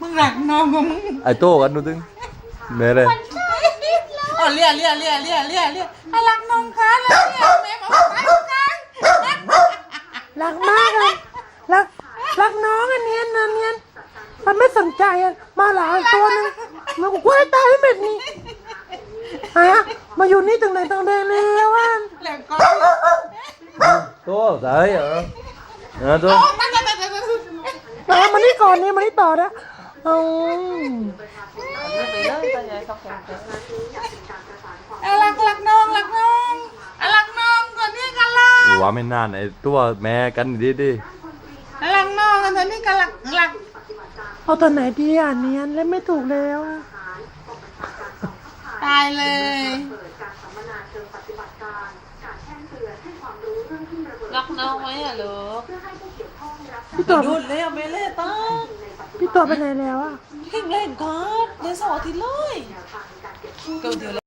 มึงหลักน้องมึงไอ้โต้กันดูตึงแม่เลยอ๋อเลียเลียเลียเลียเลียเลียอะหลักน้องคะแล้วเลียแม่บอกว่าตายกันรักมากเลยรักรักน้องอันเนี้ยนะเนี้ยมันไม่สนใจอะมาหลายตัวนึงมันกูให้ตายให้เม็ดนี่ฮะมาอยู่นี่ตั้งไหนตั้งแต่แล้วอะแล้วก็โต้ใส่เหรอเออโต้ตั้งแต่แต่แต่มามานี่ก่อนนี่มานี่ต่อนะเอาอะหลักหลักน้องหลักน้องอะหลักน้องก่อนนี่กันละว่าไม่นานไอ้ตัวแม่กันดีดิอะหลักน้องกันตอนนี้กันหลักหลักเอาตัวไหนดีอะเนียนเล่นไม่ถูกแล้วอะตายเลย รักน้องไหมอะลูกพี่ตัวดูดเลยอะไม่เล่นตั้งพี่ตัวไปไหนแล้วอะเพ่งเล่นครับเล่นสองอาทิตย์เลยเกินเดียวเลย